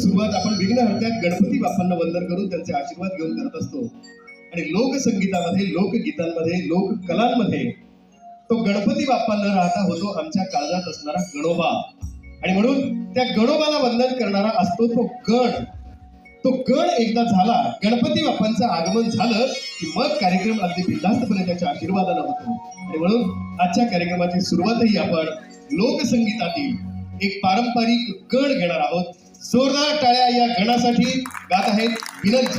सुरुवात आपण विघ्नहर्त्या गणपती बाप्पांना वंदन करून त्यांचे आशीर्वाद घेऊन करत असतो. आणि लोकसंगीतामध्ये लोकगीतांमध्ये लोककलांमध्ये तो गणपती बाप्पा न राहता होतो आमच्या काळजात असणारा गणोबा. आणि म्हणून त्या गणोबाला वंदन करणारा असतो तो गण. तो गण एकदा झाला गणपती बाप्पांचं आगमन झालं की मग कार्यक्रम अगदी बिंदास्तपणे त्याच्या आशीर्वादाला होतो. आणि म्हणून आजच्या कार्यक्रमाची सुरुवातही आपण लोकसंगीतातील एक पारंपरिक गण घेणार आहोत. जोरदार टाळ्या या गणासाठी गात आहेत विनंती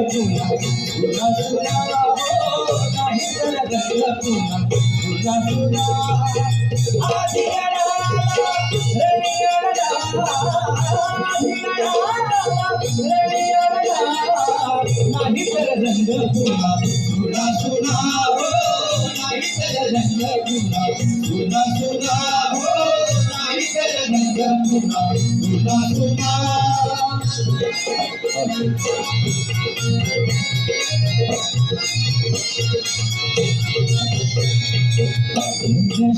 रंग तुला तुला तुला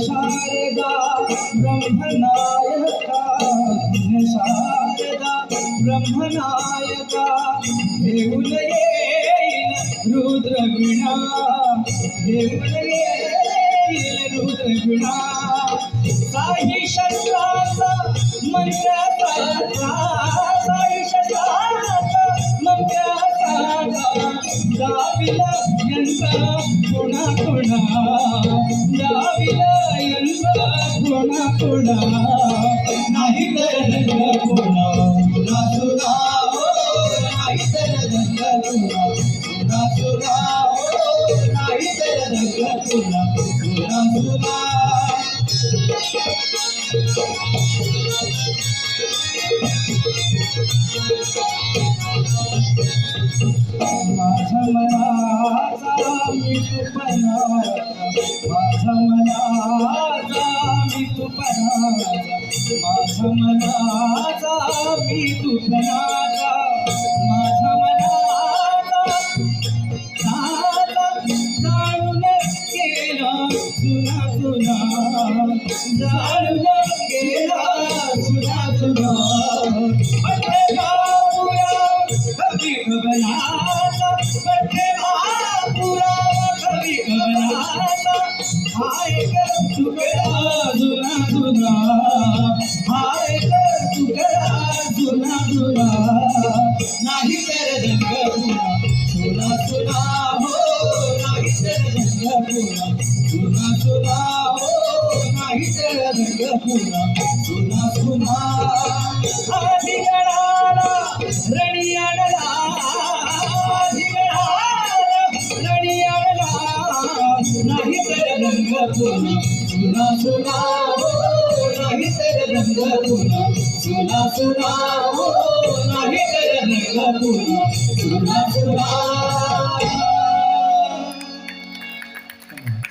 शारदा ब्रह्मनायका शारदा ब्रह्मनायका घेऊन येईल रुद्रवीणा येईल रुद्रवीणा शस्त्राचा मंत्राचा शस्त्राचा मंत्राचा नाही तर रंग गगनाचा हाय कर तुकडा जुना जुना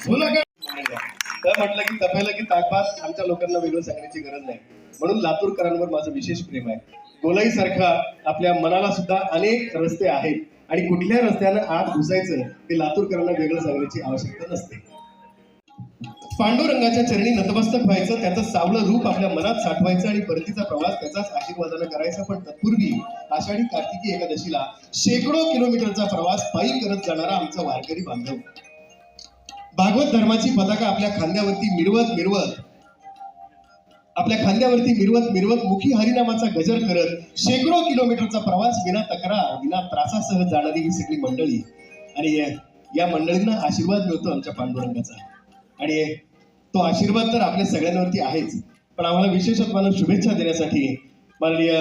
सुना नाही तर म्हटलं की तपेलं की ताकपात आमच्या लोकांना वेगळं सांगण्याची गरज नाही. म्हणून लातूरकरांवर माझं विशेष प्रेम आहे. गोलाई सारखा आपल्या मनाला सुद्धा अनेक रस्ते आहेत. आणि कुठल्या रस्त्यानं आत घुसायचं ते लातूरकरांना वेगळं सांगण्याची आवश्यकता नसते. पांडुरंगाच्या चरणी नतमस्तक व्हायचं त्याचं सावलं रूप आपल्या मनात साठवायचं आणि परतीचा प्रवास त्याचाच आशीर्वादानं करायचा. पण तत्पूर्वी आषाढी कार्तिकी एकादशीला शेकडो किलोमीटरचा प्रवास पायी करत जाणारा आमचा वारकरी बांधव. भागवत धर्माची पताका आपल्या खांद्यावरती मिरवत मिरवत आपल्या खांद्यावरती मिरवत मिरवत मुखी हरिनामाचा गजर करत शेकडो किलोमीटरचा प्रवास विना तक्रार विना त्रासासह जाणारी ही सगळी मंडळी. आणि या मंडळींना आशीर्वाद मिळतो आमच्या पांडुरंगाचा. आणि तो आशीर्वाद तर आपल्या सगळ्यांवरती आहेच. पण आम्हाला विशेषत्वानं शुभेच्छा देण्यासाठी माननीय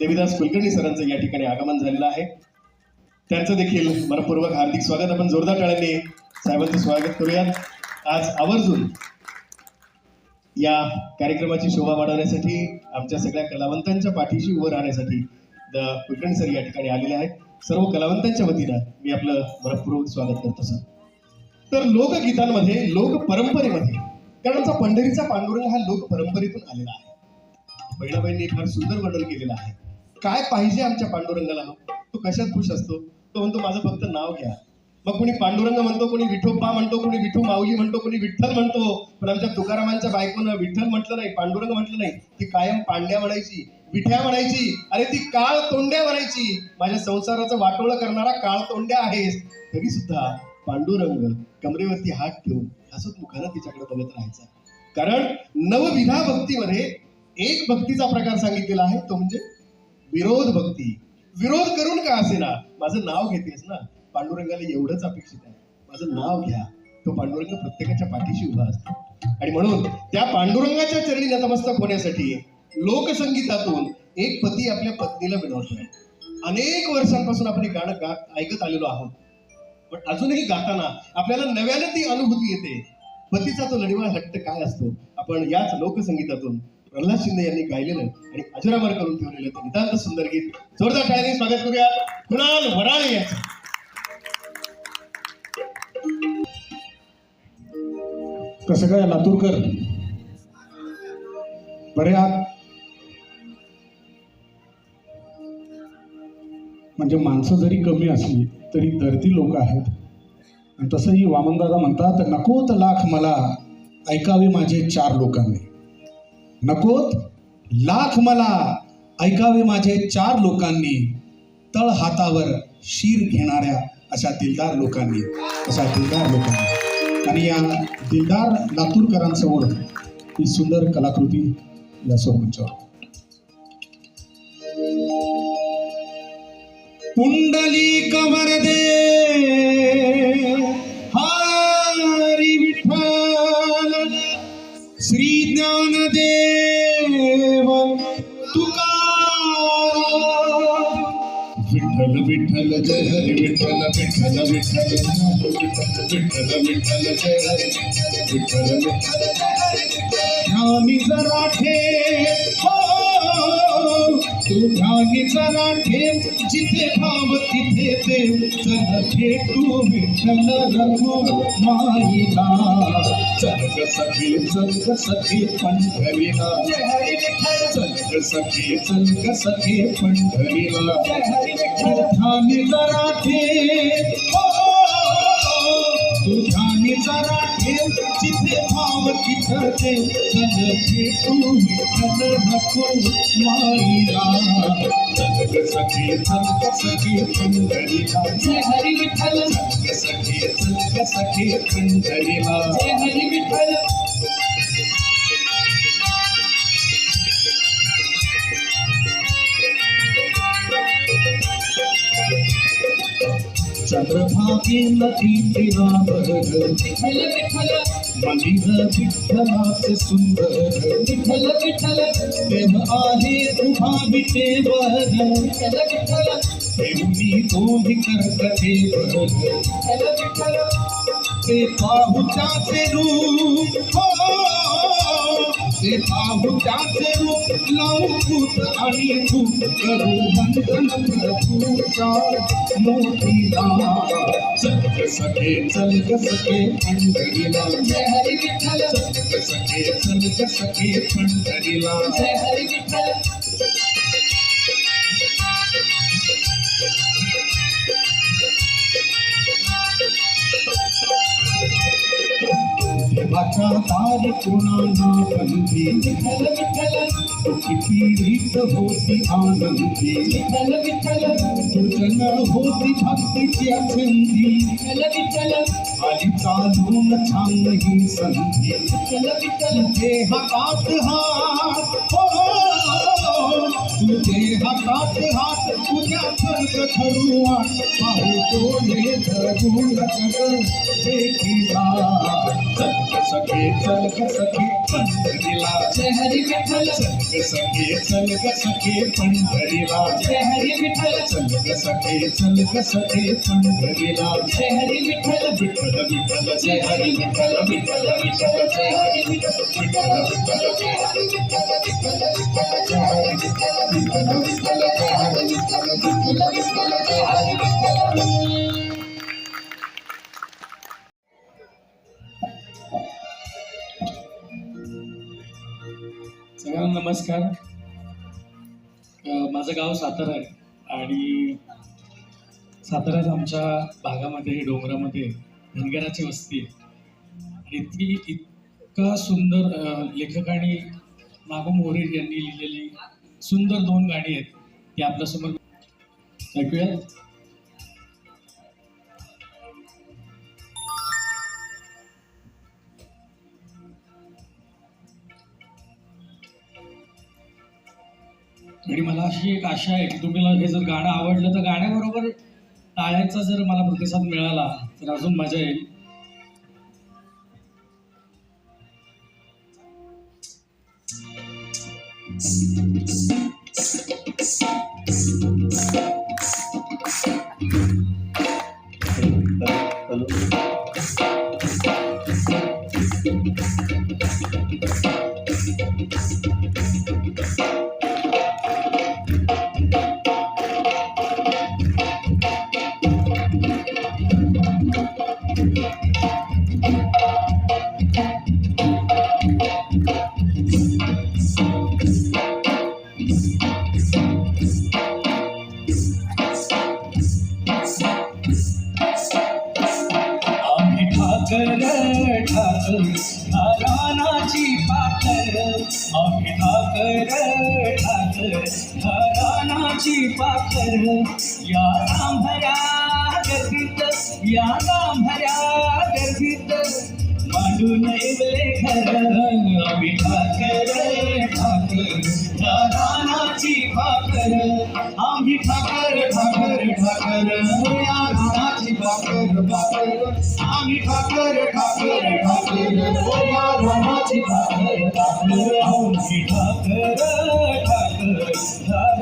देवीदास कुलकर्णी सरांचं या ठिकाणी आगमन झालेलं आहे. त्यांचं देखील मनपूर्वक हार्दिक स्वागत. आपण जोरदार टाळ्यांनी साहेबांचं स्वागत करूयात. आज आवर्जून या कार्यक्रमाची शोभा वाढवण्यासाठी आमच्या सगळ्या कलावंतांच्या पाठीशी उभं राहण्यासाठी द कुलकर्णी सर या ठिकाणी आलेले आहेत. सर्व कलावंतांच्या वतीनं मी आपलं मनपूर्वक स्वागत करतो सर. तर लोकगीतांमध्ये लोक परंपरेमध्ये कारण आमचा पंढरीचा पांडुरंग हा लोक परंपरेतून आलेला आहे. बहिणाबाईंनी फार सुंदर वर्णन केलेलं आहे. काय पाहिजे आमच्या पांडुरंगाला हो? तो कशात खुश असतो? तो म्हणतो माझं फक्त नाव घ्या. मग कोणी पांडुरंग म्हणतो कोणी विठोबा म्हणतो कोणी विठू माऊली म्हणतो कोणी विठ्ठल म्हणतो. पण आमच्या तुकारामांच्या बायकोनं विठ्ठल म्हटलं नाही पांडुरंग म्हटलं नाही. ती कायम पांड्या म्हणायची विठ्या म्हणायची अरे ती काळ तोंड्या म्हणायची. माझ्या संसाराचं वाटोळं करणारा काळ तोंड्या आहेस. तरी सुद्धा पांडुरंग कमरेवरती हात ठेवून हसत मुखानं तिच्याकडे बघत राहायचा. कारण नवविधा भक्तीमध्ये एक भक्तीचा प्रकार सांगितलेला आहे तो म्हणजे विरोध भक्ती. विरोध करून का असेना? माझं नाव घेतेस ना? पांडुरंगाला एवढंच अपेक्षित आहे. माझं नाव घ्या. तो पांडुरंग प्रत्येकाच्या पाठीशी उभा असतो. आणि म्हणून त्या पांडुरंगाच्या चरणी नतमस्तक होण्यासाठी लोकसंगीतातून एक पती आपल्या पत्नीला विनवतोय अनेक वर्षांपासून आपण हे गाणं ऐकत आलेलो आहोत. पण अजूनही गाताना आपल्याला नव्याने ती अनुभूती येते. पतीचा तो लढिवा हट्ट काय असतो? आपण याच लोकसंगीतातून प्रल्हाद शिंदे यांनी गायलेलं आणि अजरामर करून ठेवलेलं ते नितांत सुंदर गीत. जोरदार शाळेने स्वागत करूया. कुणाल वराळे याच? कसं काय लातूरकर? बऱ्या म्हणजे माणसं जरी कमी असली तरी दर्दी लोक आहेत. आणि तसंही वामनदादा म्हणतात नकोत लाख मला ऐकावे माझे चार लोकांनी. नकोत लाख मला ऐकावे माझे चार लोकांनी तळ हातावर शीर घेणाऱ्या अशा दिलदार लोकांनी अशा दिलदार लोकांनी. आणि या दिलदार लातूरकरांसमोर ही सुंदर कलाकृती या स्वरमंचावर पुंडली कवरदे हरी विठ्ठल श्री ज्ञानदेव तुका विठ्ठल विठ्ठल जय हरी विठ्ठल विठ्ठल विठ्ठल विठ्ठल विठ्ठल जय हरी विठ्ठल विठ्ठल ध्यानी जरा ठेव हो ध्यानी ठेव जिथे भाव तिथे देव चल भेटू विठ्ठल रघु माईला चल सखी चल सखी पंढरीला चल सखी चल ग सखी पंढरीला ध्यानी जरा ठेव तू ध्यानी जरा ठेव जिथे भाव तिथं देव भेटू विठ्ठल नको माईला चल ग सखी चल पंढरीला जय हरी विठ्ठल चल ग सखी चल पंढरीला जय हरी विठ्ठल. चंद्रभागे नदी तिरावर विठल विठल मंदिर विठ्ठलाचे सुंदर विठल विठल देव आहे उभा विटेवर विठ्ठल विठ्ठल देवनी दोन्ही कर्कटेवर विठल विठल ते पाहुच्याचे रूप हो ते पाहुच्याचे रूप लावू भूत आणि भूत करू बंधन प्रभूच्या मोठीला चल ग सखे चल ग सखे पंढरीला. जय हरी विठ्ठल. चल ग सखे चल ग सखे पंढरीला. जय हरी विठ्ठल. पाद तारी कोणाला पंथी विठ्ठल विठ्ठल तुझी पीडित होती आनंदी. विठ्ठल विठ्ठल तुझन होती भक्तीची अखंडी विठ्ठल विठ्ठल आली चालून छान ही संधी. विठ्ठल विठ्ठल तुझे हातात हात. हो तुझे हातात हात. तुझ्या स्वर्ग ठरुआ पाहू कोणे धरून जग देखिला चल सखे चल ग सखे पंढरीला जय हरी विठ्ठल चल ग सखे चल ग सखे पंढरीला जय हरी विठ्ठल चल ग सखे चल ग सखे पंढरीला जय हरी विठ्ठल विठ्ठल विठ्ठल जय जय हरी हरी विठ्ठल विठ्ठल विठ्ठल जय हरी विठ्ठल विठ्ठल विठ्ठल जय हरी विठ्ठल विठ्ठल विठ्ठल जय हरी विठ्ठल विठ्ठल विठ्ठल जय हरी विठ्ठल विठ्ठल विठ्ठल जय हरी नमस्कार. माझं गाव सातारा आहे आणि साताऱ्यात आमच्या भागामध्ये डोंगरामध्ये धनगराची वस्ती आहे. आणि ती इतका सुंदर लेखकाने नागो मोरे यांनी लिहिलेली सुंदर दोन गाणी आहेत ती आपल्यासमोर ऐकूया आणि मला अशी एक आशा आहे की तुम्हाला हे जर गाणं आवडलं तर गाण्याबरोबर टाळ्यांचा जर मला प्रतिसाद मिळाला तर अजून मजा येईल. आम्ही आम्ही ठाकर ठाकर घरानाची पाखर. या रामभऱ्या गर्भित या रामभऱ्या गर्भित. मांडून येवले घर आम्ही ठाकर ठाकर घरानाची पाकर आम्ही ठाकर ठाकर ठाकर या भाकर भाकर आम्ही ठाकर ठाकर. ठाकर या रानाची भाकर भाकर आम्ही ठाकर ठाकर.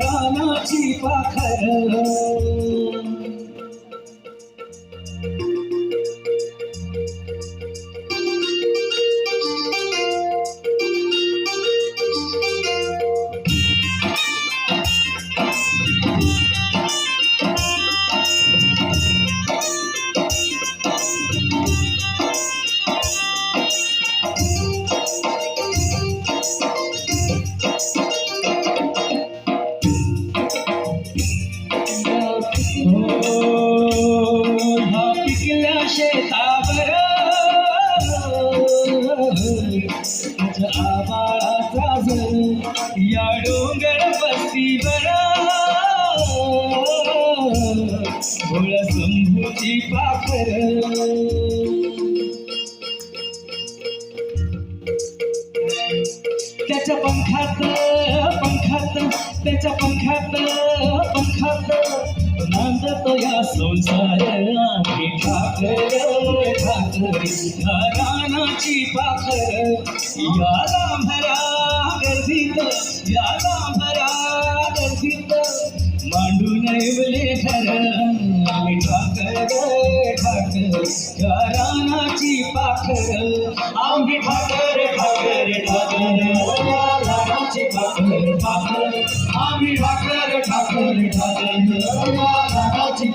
या भाकर पाखर त्याच्या पंखात पंखात त्याच्या पंखात पंखात नांदतो या संसार आम्ही ठाकर ठाकर घरानाची पाखर या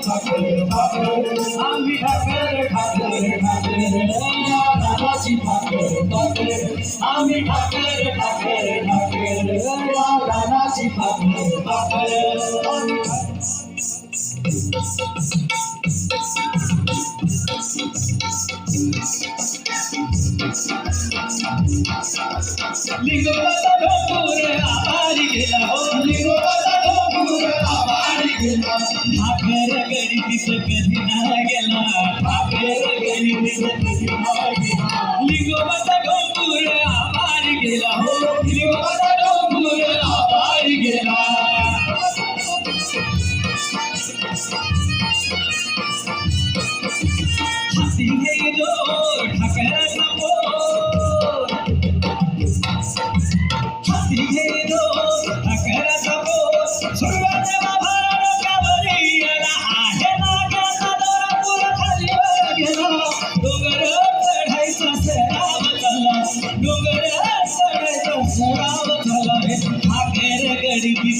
रानाची पाखर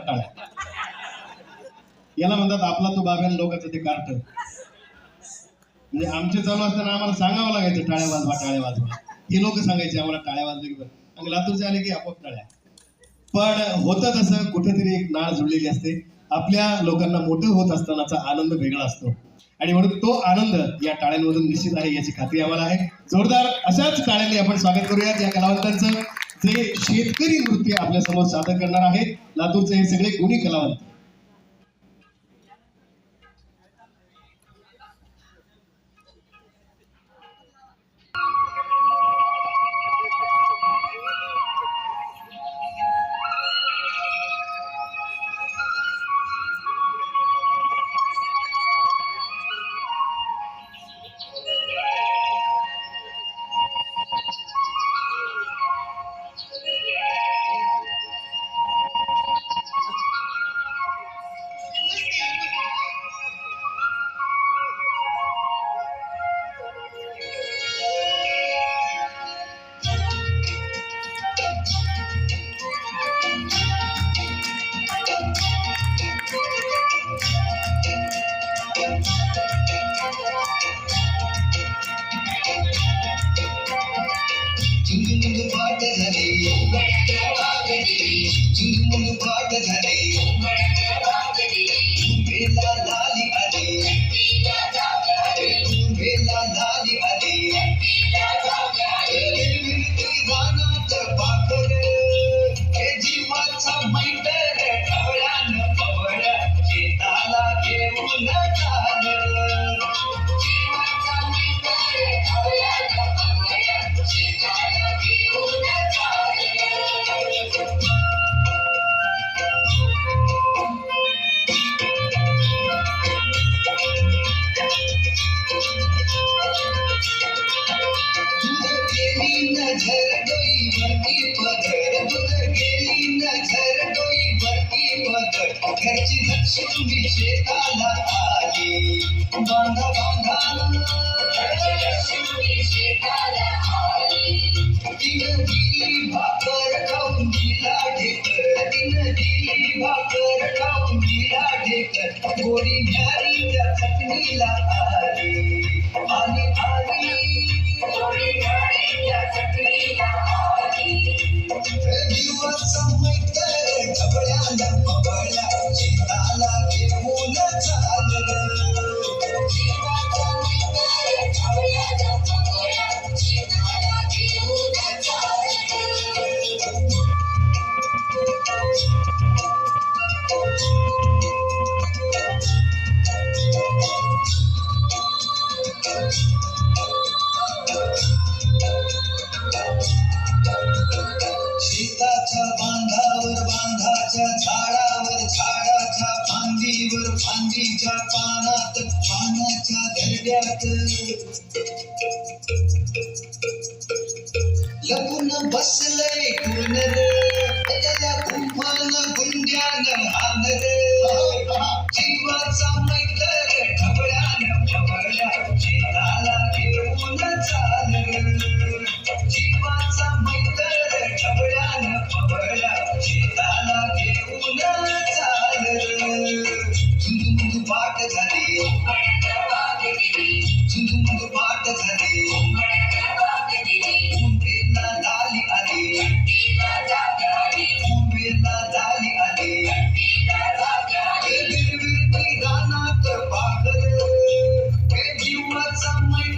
करून याला म्हणतात आपला तो बाब्यान लोकांचं ते कार्ट. म्हणजे आमचे चालू असताना आम्हाला सांगावं लागायचं टाळ्या वाजवा टाळ्या वाजवा. हे लोक सांगायचे आम्हाला टाळ्या वाजले की बरं. आणि लातूरचे आले की आपोआप टाळ्या. पण होतं तसं कुठेतरी एक नाळ जुळलेली असते. आपल्या लोकांना मोठं होत असतानाचा आनंद वेगळा असतो. आणि म्हणून तो आनंद या टाळ्यांमधून निश्चित आहे याची खात्री आम्हाला आहे. जोरदार अशाच टाळ्यांनी आपण स्वागत करूयात या कलावंतांचं. जे शेतकरी नृत्य आपल्यासमोर सादर करणार आहेत. लातूरचे हे सगळे गुणी कलावंत. गेली नजर डोई वरती पदर दूध गेली नजर डोई वरती पदर घरची लक्ष्मी शेताला आली बांधा बांधा तिनं दिली குழுனது ஐயா கும்பான குஞ்சான ஆனது சிவா சமைத்த i'm like